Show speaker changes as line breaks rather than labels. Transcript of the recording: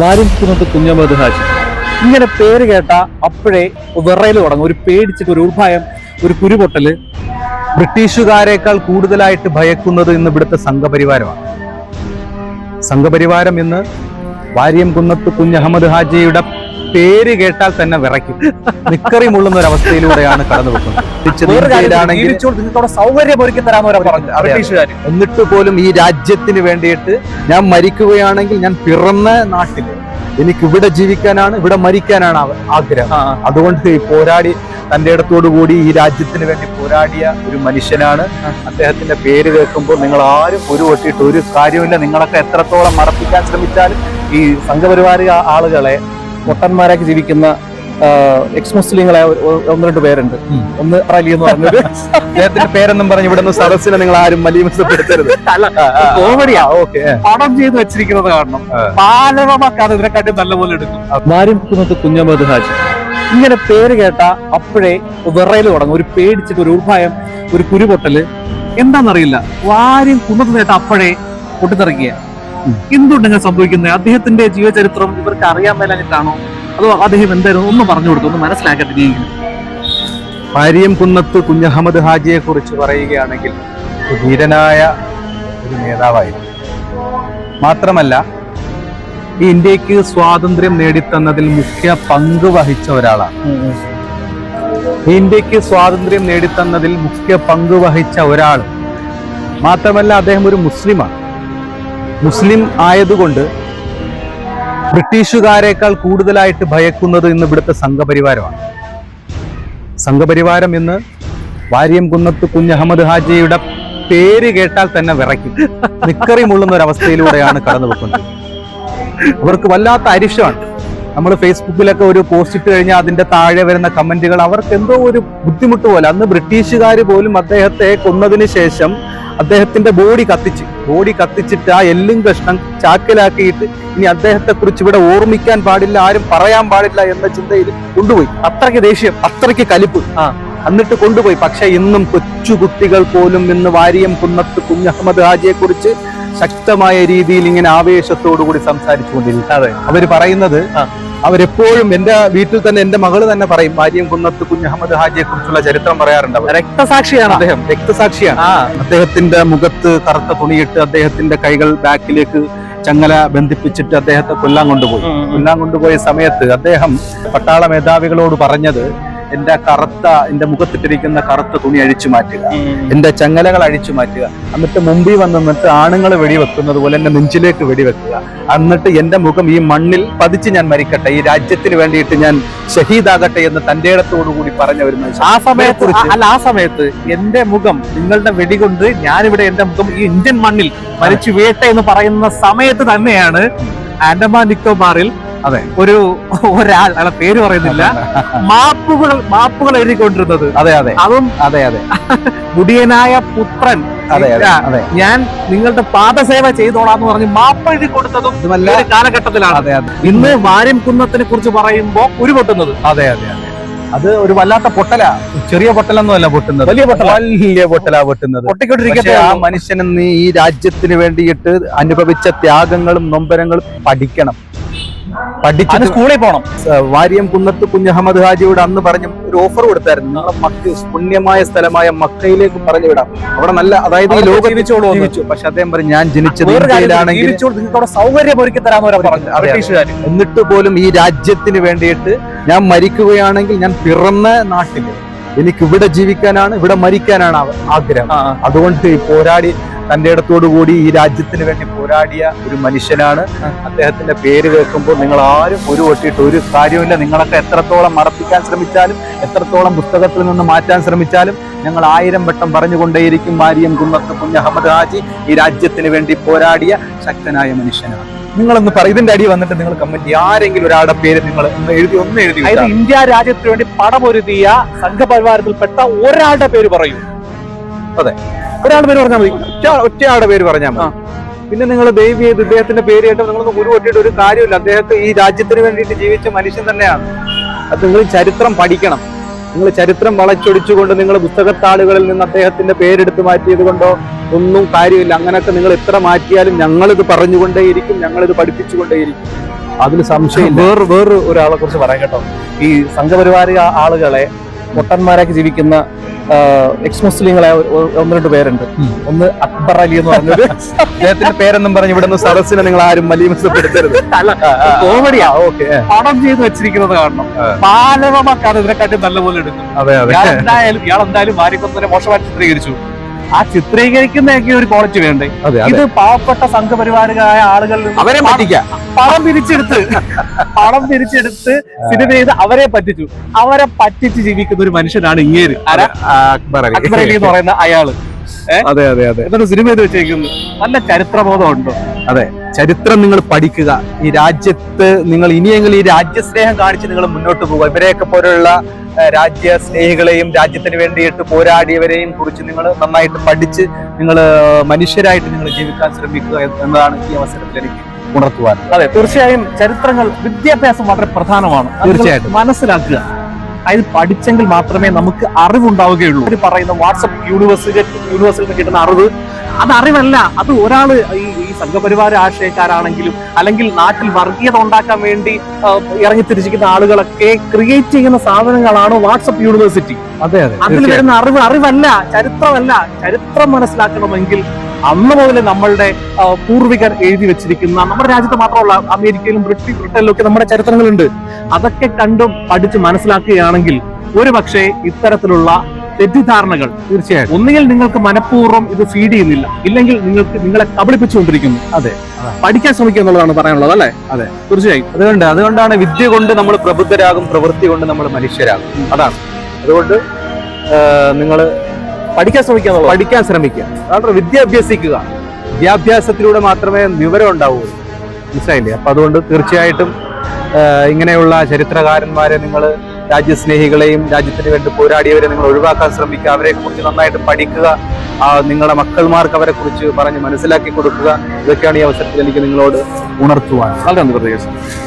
വാരിക്കുന്നത് കുഞ്ഞമ്മദ് ഹാജി. ഇങ്ങനെ പേര് കേട്ട അപ്പോഴേ വിറയിൽ തുടങ്ങും. ഒരു പേടിച്ചിട്ട് ഒരു ഉൾഭയം ഒരു കുരുപൊട്ടൽ
ബ്രിട്ടീഷുകാരേക്കാൾ കൂടുതലായിട്ട് ഭയക്കുന്നത് ഇന്ന് ഇവിടുത്തെ സംഘപരിവാരമാണ്. സംഘപരിവാരം ഇന്ന് വാര്യം കുന്നത്ത് കുഞ്ഞഹമ്മദ് ഹാജിയുടെ പേര് കേട്ടാൽ തന്നെ വിറയ്ക്കും. നിക്കറി മുള്ളുന്ന ഒരു അവസ്ഥയിലൂടെയാണ് കടന്നു പോകുന്നത്
സൗകര്യം ഒരുക്കി പറഞ്ഞു.
എന്നിട്ട് പോലും ഈ രാജ്യത്തിന് വേണ്ടിയിട്ട് ഞാൻ മരിക്കുകയാണെങ്കിൽ ഞാൻ പിറന്ന നാട്ടിൽ എനിക്ക് ഇവിടെ ജീവിക്കാനാണ് ഇവിടെ മരിക്കാനാണ് ആഗ്രഹം. അതുകൊണ്ട് ഈ പോരാടി തന്റെ ഇടത്തോടു കൂടി ഈ രാജ്യത്തിന് വേണ്ടി പോരാടിയ ഒരു മനുഷ്യനാണ് അദ്ദേഹത്തിന്റെ പേര് കേൾക്കുമ്പോൾ നിങ്ങൾ ആരും ഒരു ഒട്ടിയിട്ട് ഒരു കാര്യമില്ല നിങ്ങളൊക്കെ എത്രത്തോളം മറപ്പിക്കാൻ ശ്രമിച്ചാലും
ഈ സംഘപരിവാര ആളുകളെ പൊട്ടന്മാരാക്കി ജീവിക്കുന്ന എക്സ് മുസ്ലിങ്ങളെ ഒന്ന് രണ്ട് പേരുണ്ട്. ഒന്ന് അലി എന്ന് പറഞ്ഞത്.
അദ്ദേഹത്തിന്റെ പേരെന്നും പറഞ്ഞ് ഇവിടെ നിന്ന് സദസ്സിനെ നിങ്ങൾ ആരും മലീമസപ്പെടുത്തരുത്.
കോമഡിയാ
ഓക്കെ
പടം ചെയ്ത് വെച്ചിരിക്കുന്നത് കാരണം പാലവമാക്കാതെ ഇതിനെക്കാട്ടി നല്ലപോലെ എടുക്കും. വാരിക്കുന്നത് കുഞ്ഞമ്മദ് ഹാജി. ഇങ്ങനെ പേര് കേട്ട അപ്പോഴേ വിറയിൽ തുടങ്ങും. ഒരു പേടിച്ചിട്ട് ഒരു ഉൾഭയം ഒരു കുരുപൊട്ടൽ. എന്താണെന്നറിയില്ല. വാര്യം കുന്നത് കേട്ട അപ്പോഴേ പൊട്ടിത്തെറിക്കുക. എന്തുകൊണ്ട് ഇങ്ങനെ സംഭവിക്കുന്നത്? അദ്ദേഹത്തിന്റെ ജീവചരിത്രം ഇവർക്ക് അറിയാൻ മേലായിട്ടാണോ അതോ അദ്ദേഹം എന്തായിരുന്നു? ഒന്ന് പറഞ്ഞു കൊടുത്തു ഒന്ന് മനസ്സിലാക്കട്ടെ ഭാര്യം
പാരിയം കുന്നത്ത് കുഞ്ഞഹമ്മദ് ഹാജിയെ കുറിച്ച് പറയുകയാണെങ്കിൽ ഒരു ധീരനായ ഒരു നേതാവായിരുന്നു. മാത്രമല്ല ഈ ഇന്ത്യയ്ക്ക് സ്വാതന്ത്ര്യം നേടിത്തന്നതിൽ മുഖ്യ പങ്ക് വഹിച്ച ഒരാളാണ്. ഈ ഇന്ത്യയ്ക്ക് സ്വാതന്ത്ര്യം നേടിത്തന്നതിൽ മുഖ്യ പങ്ക് വഹിച്ച ഒരാൾ. മാത്രമല്ല അദ്ദേഹം ഒരു മുസ്ലിമാണ്. മുസ്ലിം ആയതുകൊണ്ട് ബ്രിട്ടീഷുകാരേക്കാൾ കൂടുതലായിട്ട് ഭയക്കുന്നത് ഇന്ന് ഇവിടുത്തെ സംഘപരിവാരമാണ്. സംഘപരിവാരം ഇന്ന് വാര്യം കുന്നത്ത് കുഞ്ഞഹമ്മദ് ഹാജിയുടെ പേര് കേട്ടാൽ തന്നെ വിറയ്ക്കും. നിക്കറി മുള്ളുന്ന ഒരു അവസ്ഥയിലൂടെയാണ് കടന്നു പോകുന്നത് അവർക്ക് വല്ലാത്ത അരിശമാണ് നമ്മൾ ഫേസ്ബുക്കിലൊക്കെ ഒരു പോസ്റ്റ് ഇട്ട് കഴിഞ്ഞാൽ അതിന്റെ താഴെ വരുന്ന കമന്റുകൾ അവർക്ക് എന്തോ ഒരു ബുദ്ധിമുട്ട് പോലെ. അന്ന് ബ്രിട്ടീഷുകാർ പോലും അദ്ദേഹത്തെ കൊന്നതിന് ശേഷം അദ്ദേഹത്തിന്റെ ബോഡി കത്തിച്ച് ബോഡി കത്തിച്ചിട്ട് ആ എല്ലും കഷ്ണം ചാക്കിലാക്കിയിട്ട് ഇനി അദ്ദേഹത്തെ കുറിച്ച് ഇവിടെ ഓർമ്മിക്കാൻ പാടില്ല ആരും പറയാൻ പാടില്ല എന്ന ചിന്തയിൽ കൊണ്ടുപോയി. അത്രയ്ക്ക് ദേഷ്യം അത്രയ്ക്ക് കലിപ്പ്.
ആ.
എന്നിട്ട് കൊണ്ടുപോയി. പക്ഷെ ഇന്നും കൊച്ചു കുട്ടികൾ പോലും ഇന്ന് വാരിയം കുന്നത്ത് കുഞ്ഞഹമ്മദ് ഹാജിയെ കുറിച്ച് ശക്തമായ രീതിയിൽ ഇങ്ങനെ ആവേശത്തോടു കൂടി സംസാരിച്ചു കൊണ്ടിരിക്കും
അതെ.
അവർ പറയുന്നത്. അവരെപ്പോഴും എന്റെ വീട്ടിൽ തന്നെ എന്റെ മകൾ തന്നെ പറയും ഭാര്യം കുന്നത്ത് കുഞ്ഞഹമ്മദ് ഹാജിയെ കുറിച്ചുള്ള ചരിത്രം പറയാറുണ്ട്
രക്തസാക്ഷിയാണ്. അദ്ദേഹം
രക്തസാക്ഷിയാണ്. അദ്ദേഹത്തിന്റെ മുഖത്ത് കറുത്ത തുണിയിട്ട് അദ്ദേഹത്തിന്റെ കൈകൾ ബാക്കിലേക്ക് ചങ്ങല ബന്ധിപ്പിച്ചിട്ട് അദ്ദേഹത്തെ കൊല്ലാൻ കൊണ്ടുപോയി. കൊല്ലാൻ കൊണ്ടുപോയ സമയത്ത് അദ്ദേഹം പട്ടാള മേധാവികളോട് പറഞ്ഞത് എന്റെ കറുത്ത എന്റെ മുഖത്തിട്ടിരിക്കുന്ന കറുത്ത തുണി അഴിച്ചു മാറ്റുക. എന്റെ ചങ്ങലകൾ അഴിച്ചു മാറ്റുക. എന്നിട്ട് മുമ്പിൽ വന്ന് നിന്നിട്ട് ആണുങ്ങൾ വെടിവെക്കുന്നത് പോലെ എന്റെ നെഞ്ചിലേക്ക് വെടിവെക്കുക. എന്നിട്ട് എന്റെ മുഖം ഈ മണ്ണിൽ പതിച്ച് ഞാൻ മരിക്കട്ടെ. ഈ രാജ്യത്തിന് വേണ്ടിയിട്ട് ഞാൻ ഷഹീദാകട്ടെ എന്ന് തന്റെ ഇടത്തോടു കൂടി പറഞ്ഞ ഒരു
ആ സമയത്ത് അല്ല ആ സമയത്ത് എന്റെ മുഖം നിങ്ങളുടെ വെടികൊണ്ട് ഞാനിവിടെ എന്റെ മുഖം ഈ ഇന്ത്യൻ മണ്ണിൽ മരിച്ചു വീട്ടെ എന്ന് പറയുന്ന സമയത്ത് തന്നെയാണ് ആൻഡമാൻ നിക്കോബാറിൽ
അതെ.
ഒരു ഒരാൾ അയാളെ പേര് പറയുന്നില്ല. മാപ്പുകൾ മാപ്പുകൾ എഴുതിക്കൊണ്ടിരുന്നത്.
അതെ അതെ.
അതും
അതെ അതെ.
മുടിയനായ പുത്രൻ.
അതെ അതെ
ഞാൻ നിങ്ങളുടെ പാദസേവ ചെയ്തോളാന്ന് പറഞ്ഞ് മാപ്പ് എഴുതി കൊടുത്തതും കാലഘട്ടത്തിലാണ്.
അതെ അതെ.
ഇന്ന് വാര്യം കുന്നത്തിനെ കുറിച്ച് പറയുമ്പോ ഉരുപൊട്ടുന്നത്.
അതെ അതെ അതെ. അത് ഒരു വല്ലാത്ത പൊട്ടലാ. ചെറിയ പൊട്ടലൊന്നും അല്ല പൊട്ടുന്നത്.
വലിയ പൊട്ടല.
വലിയ പൊട്ടലാ പൊട്ടുന്നത്.
പൊട്ടിക്കൊണ്ടിരിക്കട്ടെ
ആ മനുഷ്യൻ ഇന്ന് ഈ രാജ്യത്തിന് വേണ്ടിയിട്ട് അനുഭവിച്ച ത്യാഗങ്ങളും നൊമ്പരങ്ങളും പഠിക്കണം. പഠിച്ചിട്ട്
സ്കൂളിൽ പോണം.
വാര്യം കുന്നത്ത് കുഞ്ഞഹമ്മദ് ഹാജിയോട് അന്ന് പറഞ്ഞു ഒരു ഓഫർ കൊടുത്തായിരുന്നു. നിങ്ങളെ മക്ക പുണ്യമായ സ്ഥലമായ മക്കയിലേക്ക് പറഞ്ഞു വിടാം. അവിടെ നല്ല അതായത് ഈ
ലോകം.
ജീവിച്ചു. പക്ഷെ അദ്ദേഹം പറഞ്ഞു ഞാൻ ജനിച്ചത് ഇന്ത്യയിലാണെങ്കിൽ
സൗകര്യം ഒരുക്കി തരാമെന്ന്
എന്നിട്ട് പോലും ഈ രാജ്യത്തിന് വേണ്ടിയിട്ട് ഞാൻ മരിക്കുകയാണെങ്കിൽ ഞാൻ പിറന്ന നാട്ടിൽ എനിക്ക് ഇവിടെ ജീവിക്കാനാണ് ഇവിടെ മരിക്കാനാണ് ആഗ്രഹം. അതുകൊണ്ട് പോരാടി ഇടത്തോടു കൂടി ഈ രാജ്യത്തിന് വേണ്ടി പോരാടിയ ഒരു മനുഷ്യനാണ്. അദ്ദേഹത്തിന്റെ പേര് കേൾക്കുമ്പോൾ നിങ്ങൾ ആരും ഒരു ഒട്ടിയിട്ട് ഒരു കാര്യമില്ല നിങ്ങളൊക്കെ എത്രത്തോളം മറപ്പിക്കാൻ ശ്രമിച്ചാലും എത്രത്തോളം പുസ്തകത്തിൽ നിന്ന് മാറ്റാൻ ശ്രമിച്ചാലും ഞങ്ങൾ ആയിരം വട്ടം പറഞ്ഞുകൊണ്ടേയിരിക്കും മാരിയം കുന്നത്ത് കുഞ്ഞഹമ്മദ് ഹാജി ഈ രാജ്യത്തിന് വേണ്ടി പോരാടിയ ശക്തനായ മനുഷ്യനാണ്. നിങ്ങളൊന്ന് പറ ഇതിന്റെ അടി വന്നിട്ട് നിങ്ങൾ കമന്റ് ആരെങ്കിലും ഒരാളുടെ പേര് നിങ്ങൾ ഒന്ന് എഴുതി ഒന്ന് എഴുതി
അതായത് ഇന്ത്യ രാജ്യത്തിന് വേണ്ടി പടമൊരുതിയ സംഘപരിവാരത്തിൽപ്പെട്ട ഒരാളുടെ പേര് പറയൂ.
അതെ.
ഒരാളുടെ പേര് പറഞ്ഞാൽ മതി.
ഒറ്റ ഒറ്റയാളുടെ പേര് പറഞ്ഞാൽ മതി. പിന്നെ നിങ്ങൾ ദൈവം ചെയ്ത് ഇദ്ദേഹത്തിന്റെ പേര് കേട്ട് നിങ്ങളൊന്ന് ഗുരു പൊട്ടിയിട്ട് ഒരു കാര്യമില്ല അദ്ദേഹത്തെ ഈ രാജ്യത്തിന് വേണ്ടിയിട്ട് ജീവിച്ച മനുഷ്യൻ തന്നെയാണ്. അത് നിങ്ങൾ ചരിത്രം പഠിക്കണം. നിങ്ങൾ ചരിത്രം വളച്ചൊടിച്ചുകൊണ്ട് നിങ്ങൾ പുസ്തകത്താളുകളിൽ നിന്ന് അദ്ദേഹത്തിന്റെ പേരെടുത്ത് മാറ്റിയത് കൊണ്ടോ ഒന്നും കാര്യമില്ല. അങ്ങനെയൊക്കെ നിങ്ങൾ എത്ര മാറ്റിയാലും ഞങ്ങളിത് പറഞ്ഞുകൊണ്ടേയിരിക്കും ഞങ്ങളിത് പഠിപ്പിച്ചുകൊണ്ടേയിരിക്കും. അതിന് സംശയം
വേറെ വേറെ ഒരാളെ കുറിച്ച് പറയാം കേട്ടോ. ഈ സംഘപരിവാര ആളുകളെ പൊട്ടന്മാരാക്കി ജീവിക്കുന്ന എക്സ് മുസ്ലിങ്ങളെ ഒന്ന് രണ്ട് പേരുണ്ട്. ഒന്ന് അക്ബർ അലി എന്ന് പറഞ്ഞത്
അദ്ദേഹത്തിന്റെ പേരൊന്നും പറഞ്ഞ് ഇവിടെ നിന്ന് സദസ്സിനെ നിങ്ങൾ ആരും മലീമസപ്പെടുത്തരുത്.
കോമഡിയാ
ഓക്കെ
പടം ചെയ്ത് വെച്ചിരിക്കുന്നത്
കാരണം.
ബാലവമാക്കാണ് ഇതിനെക്കാട്ടി നല്ലപോലെ എടുക്കും
അതെ അതെ.
ഇയാൾ എന്തായാലും ഇയാൾ എന്തായാലും ഭാര്യക്കൊന്നിനെ മോശമായിട്ട് ചിത്രീകരിച്ചു. ആ ചിത്രീകരിക്കുന്നതൊക്കെ ഒരു ക്വാളിറ്റി വേണ്ടേ? ഇത് പാവപ്പെട്ട സംഘപരിവാരകായ ആളുകളിൽ
അവരെ പറ്റിക്കാം.
പണം പിരിച്ചെടുത്ത് പണം പിരിച്ചെടുത്ത് സിനിമ ചെയ്ത് അവരെ പറ്റിച്ചു. അവരെ പറ്റിച്ച് ജീവിക്കുന്ന ഒരു മനുഷ്യനാണ് ഇങ്ങേര്.
അക്ബർ അലി
എന്ന് പറയുന്ന അയാൾ.
അതെ അതെ അതെ.
എന്നിട്ട് സിനിമ ചെയ്ത് വെച്ചേക്കുന്നു നല്ല ചരിത്രബോധം ഉണ്ടോ
ചരിത്രം നിങ്ങൾ പഠിക്കുക. ഈ രാജ്യത്ത് നിങ്ങൾ ഇനിയെങ്കിലും ഈ രാജ്യസ്നേഹം കാണിച്ച് നിങ്ങൾ മുന്നോട്ട് പോകുക. ഇവരെയൊക്കെ പോലുള്ള ഏഹ്, രാജ്യ സ്നേഹികളെയും രാജ്യത്തിന് വേണ്ടിയിട്ട് പോരാടിയവരെയും കുറിച്ച് നിങ്ങൾ നന്നായിട്ട് പഠിച്ച് നിങ്ങൾ മനുഷ്യരായിട്ട് നിങ്ങൾ ജീവിക്കാൻ ശ്രമിക്കുക എന്നതാണ് ഈ അവസരത്തിൽ എനിക്ക് ഉണർത്തുവാൻ.
അതെ തീർച്ചയായും ചരിത്രങ്ങൾ വിദ്യാഭ്യാസം വളരെ പ്രധാനമാണ്. അത്
തീർച്ചയായിട്ടും.
മനസ്സിലാക്കുക. അതായത് പഠിച്ചെങ്കിൽ മാത്രമേ നമുക്ക് അറിവുണ്ടാവുകയുള്ളൂ. അവർ പറയുന്ന വാട്സപ്പ് യൂണിവേഴ്സിറ്റി യൂണിവേഴ്സിൽ നിന്ന് കിട്ടുന്ന അറിവ്. അത് അറിവല്ല. അത് ഒരാൾ ഈ ഈ സംഘപരിവാര ആശയക്കാരാണെങ്കിലും അല്ലെങ്കിൽ നാട്ടിൽ വർഗീയത ഉണ്ടാക്കാൻ വേണ്ടി ഇറങ്ങി ഇറങ്ങിത്തിരിച്ചിരിക്കുന്ന ആളുകളൊക്കെ ക്രിയേറ്റ് ചെയ്യുന്ന സാധനങ്ങളാണ് വാട്സപ്പ് യൂണിവേഴ്സിറ്റി.
അതെ അതെ.
അതിൽ വരുന്ന അറിവ് അറിവല്ല ചരിത്രമല്ല. ചരിത്രം മനസ്സിലാക്കണമെങ്കിൽ അന്ന് മുതൽ നമ്മളുടെ പൂർവികർ എഴുതി വെച്ചിരിക്കുന്ന നമ്മുടെ രാജ്യത്ത് മാത്രമല്ല അമേരിക്കയിലും ബ്രിട്ടീഷ് ബ്രിട്ടനിലും ഒക്കെ നമ്മുടെ ചരിത്രങ്ങളുണ്ട്. അതൊക്കെ കണ്ടും പഠിച്ച് മനസ്സിലാക്കുകയാണെങ്കിൽ ഒരു പക്ഷേ ഇത്തരത്തിലുള്ള തെറ്റിദ്ധാരണകൾ
തീർച്ചയായും
ഒന്നുകിൽ നിങ്ങൾക്ക് മനഃപൂർവം ഇത് ഫീഡ് ചെയ്യുന്നില്ല. ഇല്ലെങ്കിൽ നിങ്ങൾക്ക് നിങ്ങളെ കബളിപ്പിച്ചുകൊണ്ടിരിക്കുന്നു.
അതെ.
പഠിക്കാൻ ശ്രമിക്കുക എന്നുള്ളതാണ് പറയാനുള്ളത് അല്ലേ?
അതെ.
തീർച്ചയായും.
അതുകൊണ്ട് അതുകൊണ്ടാണ് വിദ്യ കൊണ്ട് നമ്മൾ പ്രബുദ്ധരാകും പ്രവൃത്തി കൊണ്ട് നമ്മൾ മനുഷ്യരാകും. അതാണ്. അതുകൊണ്ട് നിങ്ങൾ
പഠിക്കാൻ ശ്രമിക്കുക എന്നുള്ളത്.
പഠിക്കാൻ ശ്രമിക്കുക. അതാണ് വിദ്യ അഭ്യസിക്കുക. വിദ്യാഭ്യാസത്തിലൂടെ മാത്രമേ വിവരം ഉണ്ടാവൂ മനസ്സിലായില്ലേ? അപ്പൊ അതുകൊണ്ട് തീർച്ചയായിട്ടും ഇങ്ങനെയുള്ള ചരിത്രകാരന്മാരെ നിങ്ങൾ രാജ്യസ്നേഹികളെയും രാജ്യത്തിന് വേണ്ടി പോരാടിയവരെ നിങ്ങൾ ഒഴിവാക്കാൻ ശ്രമിക്കുക. അവരെ കുറിച്ച് നന്നായിട്ട് പഠിക്കുക. നിങ്ങളുടെ മക്കൾമാർക്ക് അവരെ കുറിച്ച് പറഞ്ഞ് മനസ്സിലാക്കി കൊടുക്കുക. ഇതൊക്കെയാണ് ഈ അവസരത്തിൽ എനിക്ക് നിങ്ങളോട് ഉണർത്തുവാൻ.
വളരെ നന്ദി പ്രത്യേകിച്ച്.